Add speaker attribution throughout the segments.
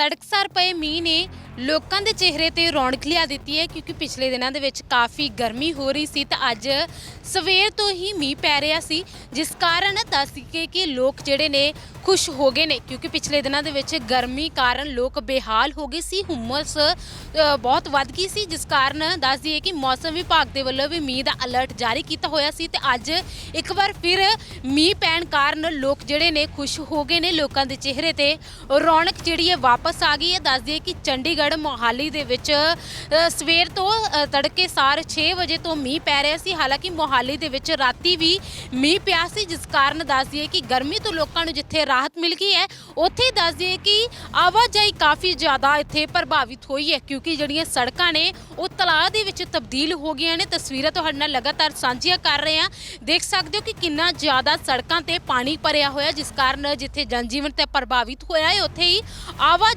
Speaker 1: ਤੜਕਸਾਰ ਪਏ ਮੀਂਹ ਨੇ ਲੋਕਾਂ ਦੇ ਚਿਹਰੇ ਤੇ ਰੌਣਕ ਲਿਆ ਦਿੱਤੀ ਹੈ, ਕਿਉਂਕਿ ਪਿਛਲੇ ਦਿਨਾਂ ਦੇ ਵਿੱਚ ਕਾਫੀ ਗਰਮੀ ਹੋ ਰਹੀ ਸੀ ਤਾਂ ਅੱਜ ਸਵੇਰ ਤੋਂ ਹੀ ਮੀਂਹ ਪੈ ਰਿਹਾ ਸੀ, ਜਿਸ ਕਾਰਨ ਦੱਸ ਦਈਏ ਕਿ ਲੋਕ ਜਿਹੜੇ ਨੇ ਖੁਸ਼ ਹੋ ਗਏ ਨੇ, ਕਿਉਂਕਿ ਪਿਛਲੇ ਦਿਨਾਂ ਦੇ ਵਿੱਚ ਗਰਮੀ ਕਾਰਨ ਲੋਕ ਬੇਹਾਲ ਹੋ ਗਏ ਸੀ, ਹੁਮਸ ਬਹੁਤ ਵੱਧ ਗਈ ਸੀ, ਜਿਸ ਕਾਰਨ ਦੱਸ ਦਈਏ ਕਿ ਮੌਸਮ ਵਿਭਾਗ ਦੇ ਵੱਲੋਂ ਵੀ ਮੀਂਹ ਦਾ ਅਲਰਟ ਜਾਰੀ ਕੀਤਾ ਹੋਇਆ ਸੀ ਤੇ ਅੱਜ ਇੱਕ ਵਾਰ ਫਿਰ ਮੀਂਹ ਪੈਣ ਕਾਰਨ ਲੋਕ ਜਿਹੜੇ ਨੇ ਖੁਸ਼ ਹੋ ਗਏ ਨੇ, ਲੋਕਾਂ ਦੇ ਚਿਹਰੇ ਤੇ ਰੌਣਕ ਜਿਹੜੀ ਹੈ ਵਾਪਸ ਆ ਗਈ ਹੈ। ਦੱਸ ਦਈਏ ਕਿ ਚੰਡੀਗੜ੍ਹ ਮੋਹਾਲੀ ਦੇ ਵਿੱਚ ਸਵੇਰ ਤੋਂ ਤੜਕੇ ਸਾਰ 6 ਵਜੇ ਤੋਂ ਮੀਂਹ ਪੈ ਰਿਹਾ ਸੀ। ਹਾਲਾਂਕਿ ਮੋਹਾਲੀ ਦੇ ਵਿੱਚ ਰਾਤੀ ਵੀ ਮੀਂਹ ਪਿਆ ਸੀ, ਜਿਸ ਕਾਰਨ ਦੱਸ ਦਈਏ ਕਿ ਗਰਮੀ ਤੋਂ ਲੋਕਾਂ ਨੂੰ ਜਿੱਥੇ ਰਾਹਤ ਮਿਲ ਗਈ ਹੈ, ਉੱਥੇ ਦੱਸ ਦਈਏ ਕਿ ਆਵਾਜਾਈ ਕਾਫੀ ਜ਼ਿਆਦਾ ਇੱਥੇ ਪ੍ਰਭਾਵਿਤ ਹੋਈ ਹੈ, ਕਿਉਂਕਿ ਜਿਹੜੀਆਂ ਸੜਕਾਂ ਨੇ, ਉਹ ਤਲਾਅ ਦੇ ਵਿੱਚ ਤਬਦੀਲ ਹੋ ਗਈਆਂ ਨੇ। ਤਸਵੀਰਾਂ ਤੁਹਾਡੇ ਨਾਲ ਲਗਾਤਾਰ ਸਾਂਝੀਆਂ ਕਰ ਰਹੇ ਹਾਂ। ਦੇਖ ਸਕਦੇ ਹੋ ਕਿ ਕਿੰਨਾ ਜ਼ਿਆਦਾ ਸੜਕਾਂ ਤੇ ਪਾਣੀ ਭਰਿਆ ਹੋਇਆ, ਜਿਸ ਕਾਰਨ ਜਿੱਥੇ ਜਨਜੀਵਨ ਤੇ ਪ੍ਰਭਾਵਿਤ ਹੋਇਆ ਹੈ, ਉੱਥੇ ਹੀ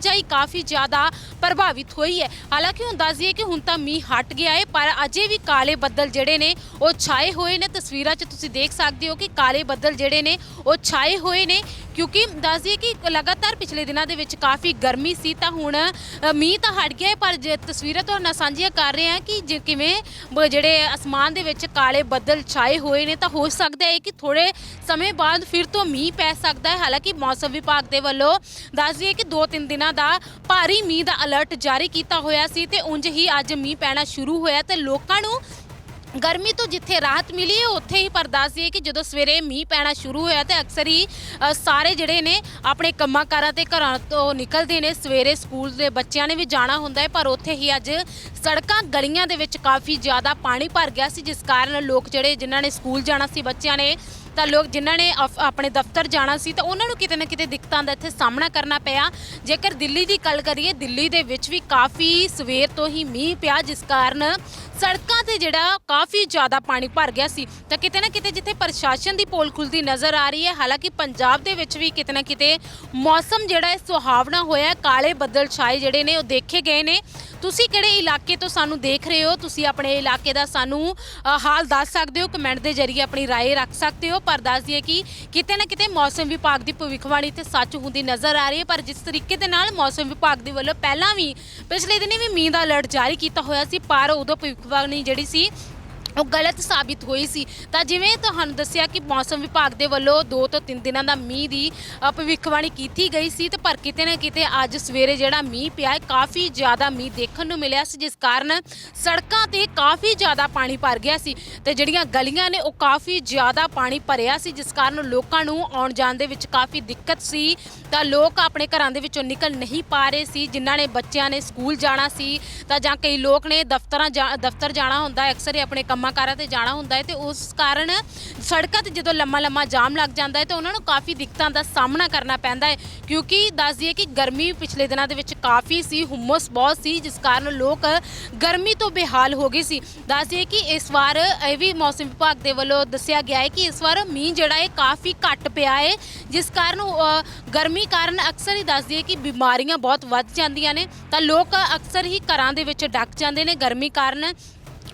Speaker 1: ਆਵਾਜਾਈ ਕਾਫੀ ਜ਼ਿਆਦਾ ਪ੍ਰਭਾਵਿਤ ਹੋਈ ਹੈ। ਹਾਲਾਂਕਿ ਹੁਣ ਦੱਸ ਦਈਏ ਕਿ ਹੁਣ ਤਾਂ ਮੀਂਹ ਹਟ ਗਿਆ ਹੈ, ਪਰ ਅਜੇ ਵੀ ਕਾਲੇ ਬੱਦਲ ਜਿਹੜੇ ਨੇ, ਉਹ ਛਾਏ ਹੋਏ ਨੇ। ਤਸਵੀਰਾਂ 'ਚ ਤੁਸੀਂ ਦੇਖ ਸਕਦੇ ਹੋ ਕਿ ਕਾਲੇ ਬੱਦਲ ਜਿਹੜੇ ਨੇ, ਉਹ ਛਾਏ ਹੋਏ ਨੇ। ਕਿਉਂਕਿ ਦੱਸ ਦਈਏ ਕਿ ਲਗਾਤਾਰ ਪਿਛਲੇ ਦਿਨਾਂ ਦੇ ਵਿੱਚ ਕਾਫੀ ਗਰਮੀ ਸੀ, ਤਾਂ ਹੁਣ ਮੀਂਹ ਤਾਂ ਹਟ ਗਿਆ ਪਰ ਜੇ ਤਸਵੀਰਾਂ ਤੁਹਾਡੇ ਨਾਲ ਸਾਂਝੀਆਂ ਕਰ ਰਹੇ ਹਾਂ ਕਿ ਜੇ ਕਿਵੇਂ ਜਿਹੜੇ ਅਸਮਾਨ ਦੇ ਵਿੱਚ ਕਾਲੇ ਬੱਦਲ ਛਾਏ ਹੋਏ ਨੇ, ਤਾਂ ਹੋ ਸਕਦਾ ਹੈ ਕਿ ਥੋੜੇ ਸਮੇਂ ਬਾਅਦ ਫਿਰ ਤੋਂ ਮੀਂਹ ਪੈ ਸਕਦਾ ਹੈ। ਹਾਲਾਂਕਿ ਮੌਸਮ ਵਿਭਾਗ ਦੇ ਵੱਲੋਂ ਦੱਸ ਦਈਏ ਕਿ 2-3 ਦਿਨਾਂ ਦਾ ਭਾਰੀ ਮੀਂਹ ਦਾ ਅਲਰਟ ਜਾਰੀ ਕੀਤਾ ਹੋਇਆ ਸੀ ਤੇ ਉਂਝ ਹੀ ਅੱਜ ਮੀਂਹ ਪੈਣਾ ਸ਼ੁਰੂ ਹੋਇਆ ਤੇ ਲੋਕਾਂ ਨੂੰ ਗਰਮੀ ਤੋਂ ਜਿੱਥੇ ਰਾਹਤ ਮਿਲੀ ਹੈ ਉੱਥੇ ਹੀ ਪਰਦਾਸ ਹੈ ਕਿ ਜਦੋਂ ਸਵੇਰੇ ਮੀਂਹ ਪੈਣਾ ਸ਼ੁਰੂ ਹੋਇਆ ਤੇ ਅਕਸਰ ਹੀ ਅ, ਸਾਰੇ ਜਿਹੜੇ ਨੇ ਆਪਣੇ ਕੰਮਾਂ ਕਾਰਾਂ ਤੇ ਘਰਾਂ ਤੋਂ ਨਿਕਲਦੇ ਨੇ ਸਵੇਰੇ ਸਕੂਲ ਦੇ ਬੱਚਿਆਂ ਨੇ ਵੀ ਜਾਣਾ ਹੁੰਦਾ ਹੈ ਪਰ ਉੱਥੇ ਹੀ ਅੱਜ ਸੜਕਾਂ ਗਲੀਆਂ ਦੇ ਵਿੱਚ ਕਾਫੀ ਜ਼ਿਆਦਾ ਪਾਣੀ ਭਰ ਗਿਆ ਸੀ ਜਿਸ ਕਾਰਨ ਲੋਕ ਜਿਹੜੇ ਜਿਨ੍ਹਾਂ ਨੇ ਸਕੂਲ ਜਾਣਾ ਸੀ ਬੱਚਿਆਂ ਨੇ ਤਾਂ ਲੋਕ ਜਿਨ੍ਹਾਂ ਨੇ ਅਫ- ਆਪਣੇ ਦਫ਼ਤਰ ਜਾਣਾ ਸੀ ਤਾਂ ਉਹਨਾਂ ਨੂੰ ਕਿਤੇ ਨਾ ਕਿਤੇ ਦਿੱਕਤਾਂ ਦਾ ਇੱਥੇ ਸਾਹਮਣਾ ਕਰਨਾ ਪਿਆ। ਜੇਕਰ ਦਿੱਲੀ ਦੀ ਗੱਲ ਕਰੀਏ, ਦਿੱਲੀ ਦੇ ਵਿੱਚ ਵੀ ਕਾਫੀ ਸਵੇਰ ਤੋਂ ਹੀ ਮੀਂਹ ਪਿਆ, ਜਿਸ ਕਾਰਨ ਸੜਕਾਂ ਤੇ ਜਿਹੜਾ ਕਾਫੀ ਜ਼ਿਆਦਾ ਪਾਣੀ ਭਰ ਗਿਆ ਸੀ। ਤਾਂ ਕਿਤੇ ਨਾ ਕਿਤੇ ਜਿੱਥੇ ਪ੍ਰਸ਼ਾਸਨ ਦੀ ਪੋਲ ਖੁੱਲਦੀ ਨਜ਼ਰ ਆ ਰਹੀ ਹੈ, ਹਾਲਾਂਕਿ ਪੰਜਾਬ ਦੇ ਵਿੱਚ ਵੀ ਕਿਤੇ ਨਾ ਕਿਤੇ ਮੌਸਮ ਜਿਹੜਾ ਹੈ ਸੁਹਾਵਣਾ ਹੋਇਆ ਹੈ। ਕਾਲੇ ਬੱਦਲ ਛਾਏ ਜਿਹੜੇ ਨੇ, ਉਹ ਦੇਖੇ ਗਏ ਨੇ। ਤੁਸੀਂ ਕਿਹੜੇ ਇਲਾਕੇ ਤੋਂ ਸਾਨੂੰ ਦੇਖ ਰਹੇ ਹੋ ਤੁਸੀਂ ਆਪਣੇ ਇਲਾਕੇ ਦਾ ਸਾਨੂੰ ਅ, ਹਾਲ ਦੱਸ ਸਕਦੇ ਹੋ ਕਮੈਂਟ ਦੇ ਜ਼ਰੀਏ ਆਪਣੀ رائے ਰੱਖ ਸਕਦੇ ਹੋ ਪਰ ਦੱਸ ਦਈਏ ਕਿ ਕਿਤੇ ਨਾ ਕਿਤੇ ਮੌਸਮ ਵਿਭਾਗ ਦੀ ਭਵਿੱਖਬਾਣੀ ਤੇ ਸੱਚ ਹੁੰਦੀ ਨਜ਼ਰ ਆ ਰਹੀ ਹੈ ਪਰ ਜਿਸ ਤਰੀਕੇ ਦੇ ਨਾਲ ਮੌਸਮ ਵਿਭਾਗ ਦੇ ਵੱਲੋਂ ਪਹਿਲਾਂ ਵੀ ਪਿਛਲੇ ਦਿਨੀ ਵੀ ਮੀਂਹ ਦਾ ਅਲਰਟ ਜਾਰੀ ਕੀਤਾ ਹੋਇਆ ਸੀ ਪਰ ਉਦੋਂ ਭਵਿੱਖਬਾਣੀ ਜਿਹੜੀ ਸੀ ਉਹ ਗਲਤ ਸਾਬਿਤ ਹੋਈ ਸੀ। ਤਾਂ ਜਿਵੇਂ ਤੁਹਾਨੂੰ ਦੱਸਿਆ ਕਿ ਮੌਸਮ ਵਿਭਾਗ ਦੇ ਵੱਲੋਂ 2 ਤੋਂ 3 ਦਿਨਾਂ ਦਾ ਮੀਂਹ ਦੀ ਅ, ਭਵਿੱਖਬਾਣੀ ਕੀਤੀ ਗਈ ਸੀ ਤੇ ਪਰ ਕਿਤੇ ਨਾ ਕਿਤੇ ਅੱਜ ਸਵੇਰੇ ਜਿਹੜਾ ਮੀਂਹ ਪਿਆ ਹੈ ਕਾਫੀ ਜ਼ਿਆਦਾ ਮੀਂਹ ਦੇਖਣ ਨੂੰ ਮਿਲਿਆ ਸੀ ਜਿਸ ਕਾਰਨ ਸੜਕਾਂ ਤੇ ਕਾਫੀ ਜ਼ਿਆਦਾ ਪਾਣੀ ਭਰ ਗਿਆ ਸੀ ਤੇ ਜਿਹੜੀਆਂ ਗਲੀਆਂ ਨੇ ਉਹ ਕਾਫੀ ਜ਼ਿਆਦਾ ਪਾਣੀ ਭਰਿਆ ਸੀ ਜਿਸ ਕਾਰਨ ਲੋਕਾਂ ਨੂੰ ਆਉਣ ਜਾਣ ਦੇ ਵਿੱਚ ਕਾਫੀ ਦਿੱਕਤ ਸੀ। ਤਾਂ ਲੋਕ ਆਪਣੇ ਘਰਾਂ ਦੇ ਵਿੱਚੋਂ ਨਿਕਲ ਨਹੀਂ ਪਾ ਰਹੇ ਸੀ ਜਿਨ੍ਹਾਂ ਨੇ ਬੱਚਿਆਂ ਨੇ ਸਕੂਲ ਜਾਣਾ ਸੀ। ਤਾਂ ਜਾਂ ਕਈ ਲੋਕ ਨੇ ਦਫ਼ਤਰਾਂ ਜਾ- ਦਫ਼ਤਰ ਜਾਣਾ ਹੁੰਦਾ ਹੈ ਅਕਸਰ ਹੀ ਆਪਣੇ ਕੰਮਾਂ ਕਾਰਾਂ ਤੇ ਜਾਣਾ ਹੁੰਦਾ ਹੈ ਤੇ ਉਸ ਕਾਰਨ ਸੜਕਾਂ ਤੇ ਜਦੋਂ ਲੰਮਾ ਲੰਮਾ ਜਾਮ ਲੱਗ ਜਾਂਦਾ ਹੈ ਤਾਂ ਉਹਨਾਂ ਨੂੰ ਕਾਫੀ ਦਿੱਕਤਾਂ ਦਾ ਸਾਹਮਣਾ ਕਰਨਾ ਪੈਂਦਾ ਹੈ। ਕਿਉਂਕਿ ਦੱਸ ਦਈਏ ਕਿ ਗਰਮੀ ਪਿਛਲੇ ਦਿਨਾਂ ਦੇ ਵਿੱਚ ਕਾਫੀ ਸੀ ਹੁਮਸ ਬਹੁਤ ਸੀ ਜਿਸ ਕਾਰਨ ਲੋਕ ਗਰਮੀ ਤੋਂ ਬੇਹਾਲ ਹੋ ਗਏ ਸੀ। ਦੱਸ ਦਈਏ ਕਿ ਇਸ ਵਾਰ ਇਹ ਵੀ ਮੌਸਮ ਵਿਭਾਗ ਦੇ ਵੱਲੋਂ ਦੱਸਿਆ ਗਿਆ ਹੈ ਕਿ ਇਸ ਵਾਰ ਮੀਂਹ ਜਿਹੜਾ ਹੈ ਕਾਫੀ ਘੱਟ ਪਿਆ ਹੈ ਜਿਸ ਕਾਰਨ ਅ, ਗਰਮੀ ਕਾਰਨ ਅਕਸਰ ਹੀ ਦੱਸ ਦਈਏ ਕਿ ਬਿਮਾਰੀਆਂ ਬਹੁਤ ਵੱਧ ਜਾਂਦੀਆਂ ਨੇ। ਤਾਂ ਲੋਕ ਅਕਸਰ ਹੀ ਘਰਾਂ ਦੇ ਵਿੱਚ ਡੱਕ ਜਾਂਦੇ ਨੇ ਗਰਮੀ ਕਾਰਨ।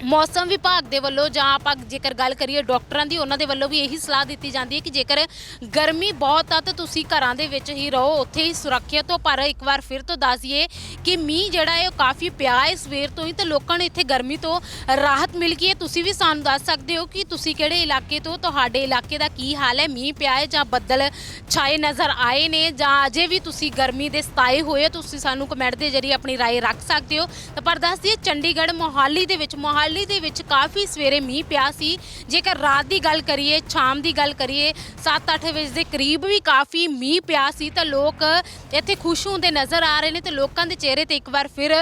Speaker 1: ਮੌਸਮ ਵਿਭਾਗ ਦੇ ਵੱਲੋਂ ਜਾਂ ਆਪਾਂ ਜੇਕਰ ਗੱਲ ਕਰੀਏ ਡਾਕਟਰਾਂ ਦੀ ਉਹਨਾਂ ਦੇ ਵੱਲੋਂ ਵੀ ਇਹੀ ਸਲਾਹ ਦਿੱਤੀ ਜਾਂਦੀ ਹੈ ਕਿ ਜੇਕਰ ਗਰਮੀ ਬਹੁਤ ਆ ਤਾਂ ਤੁਸੀਂ ਘਰਾਂ ਦੇ ਵਿੱਚ ਹੀ ਰਹੋ ਉੱਥੇ ਹੀ ਸੁਰੱਖਿਅਤ ਹੋ ਪਰ ਇੱਕ ਵਾਰ ਫਿਰ ਤੋਂ ਦੱਸ ਦਈਏ ਕਿ ਮੀਂਹ ਜਿਹੜਾ ਹੈ ਉਹ ਕਾਫੀ ਪਿਆ ਹੈ ਸਵੇਰ ਤੋਂ ਹੀ ਤੇ ਲੋਕਾਂ ਨੂੰ ਇੱਥੇ ਗਰਮੀ ਤੋਂ ਰਾਹਤ ਮਿਲ ਗਈ ਹੈ ਤੁਸੀਂ ਵੀ ਸਾਨੂੰ ਦੱਸ ਸਕਦੇ ਹੋ ਕਿ ਤੁਸੀਂ ਕਿਹੜੇ ਇਲਾਕੇ ਤੋਂ ਤੁਹਾਡੇ ਇਲਾਕੇ ਦਾ ਕੀ ਹਾਲ ਹੈ ਮੀਂਹ ਪਿਆ ਹੈ ਜਾਂ ਬੱਦਲ ਛਾਏ ਨਜ਼ਰ ਆਏ ਨੇ ਜਾਂ ਅਜੇ ਵੀ ਤੁਸੀਂ ਗਰਮੀ ਦੇ ਸਤਾਏ ਹੋਏ ਹੋ ਤੁਸੀਂ ਸਾਨੂੰ ਕਮੈਂਟ ਦੇ ਜ਼ਰੀਏ ਆਪਣੀ رائے ਰੱਖ ਸਕਦੇ ਹੋ ਤਾਂ ਪਰ ਦੱਸ ਦਈਏ ਚੰਡੀਗੜ੍ਹ ਮੋਹਾਲੀ ਦੇ ਵਿੱਚ ਮੋਹਾਲੀ ਦੇ ਵਿੱਚ ਕਾਫੀ ਸਵੇਰੇ ਮੀਂਹ ਪਿਆ ਸੀ। ਜੇਕਰ ਰਾਤ ਦੀ ਗੱਲ ਕਰੀਏ, ਸ਼ਾਮ ਦੀ ਗੱਲ ਕਰੀਏ 7-8 ਵਜੇ ਦੇ ਕਰੀਬ ਵੀ ਕਾਫੀ ਮੀਂਹ ਪਿਆ ਸੀ ਤਾਂ ਲੋਕ ਇੱਥੇ ਖੁਸ਼ ਹੁੰਦੇ ਨਜ਼ਰ ਆ ਰਹੇ ਨੇ ਤੇ ਲੋਕਾਂ ਦੇ ਚਿਹਰੇ ਤੇ ਇੱਕ ਵਾਰ ਫਿਰ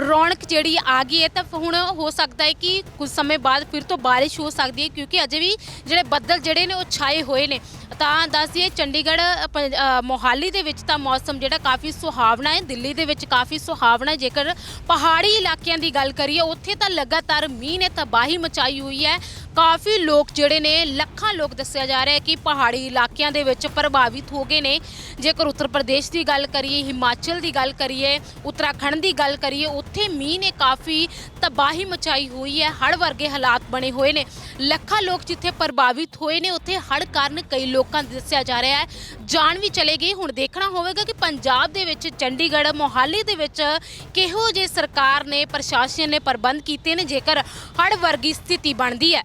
Speaker 1: ਰੌਣਕ ਜਿਹੜੀ ਆ ਗਈ ਹੈ ਤਾਂ ਹੁਣ ਹੋ ਸਕਦਾ ਹੈ ਕਿ ਕੁਝ ਸਮੇਂ ਬਾਅਦ ਫਿਰ ਤੋਂ ਬਾਰਿਸ਼ ਹੋ ਸਕਦੀ ਹੈ ਕਿਉਂਕਿ ਅਜੇ ਵੀ ਜਿਹੜੇ ਬੱਦਲ ਜਿਹੜੇ ਨੇ ਉਹ ਛਾਏ ਹੋਏ ਨੇ। ਤਾਂ ਦੱਸ ਚੰਡੀਗੜ੍ਹ ਪੰਜ ਅ, ਮੋਹਾਲੀ ਦੇ ਵਿੱਚ ਤਾਂ ਮੌਸਮ ਜਿਹੜਾ ਕਾਫੀ ਸੁਹਾਵਣਾ ਹੈ। ਦਿੱਲੀ ਦੇ ਵਿੱਚ ਕਾਫੀ ਸੁਹਾਵਣਾ ਹੈ। ਜੇਕਰ ਪਹਾੜੀ ਇਲਾਕਿਆਂ ਦੀ ਗੱਲ ਕਰੀਏ ਉੱਥੇ ਤਾਂ ਲਗਾਤਾਰ ਮੀਂਹ ਨੇ ਤਬਾਹੀ ਮਚਾਈ ਹੋਈ ਹੈ। ਕਾਫੀ ਲੋਕ ਜਿਹੜੇ ਨੇ, ਲੱਖਾਂ ਲੋਕ ਦੱਸਿਆ ਜਾ ਰਿਹਾ ਹੈ ਕਿ ਪਹਾੜੀ ਇਲਾਕਿਆਂ ਦੇ ਵਿੱਚ ਪ੍ਰਭਾਵਿਤ ਹੋ ਗਏ ਨੇ। ਜੇਕਰ ਉੱਤਰ ਪ੍ਰਦੇਸ਼ ਦੀ ਗੱਲ ਕਰੀਏ, ਹਿਮਾਚਲ ਦੀ ਗੱਲ ਕਰੀਏ, ਉੱਤਰਾਖੰਡ ਦੀ ਗੱਲ ਕਰੀਏ, ਉੱਥੇ ਮੀਂਹ ਨੇ ਕਾਫੀ ਤਬਾਹੀ ਮਚਾਈ ਹੋਈ ਹੈ। ਹੜ੍ਹ ਵਰਗੇ ਹਾਲਾਤ ਬਣੇ ਹੋਏ ਨੇ। ਲੱਖਾਂ ਲੋਕ ਜਿੱਥੇ ਪ੍ਰਭਾਵਿਤ ਹੋਏ ਨੇ, ਉੱਥੇ ਹੜ੍ਹ ਕਾਰਨ ਕਈ ਲੋਕਾਂ ਦਾ ਦੱਸਿਆ ਜਾ ਰਿਹਾ ਹੈ। ਜਾਨ ਵੀ ਚਲੇ ਗਈ ਹੁਣ ਦੇਖਣਾ ਹੋਵੇਗਾ ਕਿ ਪੰਜਾਬ ਦੇ ਵਿੱਚ ਚੰਡੀਗੜ੍ਹ, ਮੋਹਾਲੀ ਦੇ ਵਿੱਚ ਕਿਹੋ ਜਿਹੇ ਸਰਕਾਰ ਨੇ, ਪ੍ਰਸ਼ਾਸਨ ਨੇ ਪ੍ਰਬੰਧ ਕੀਤੇ ਨੇ, ਜੇਕਰ ਹੜ੍ਹ ਵਰਗੀ ਸਥਿਤੀ ਬਣਦੀ ਹੈ।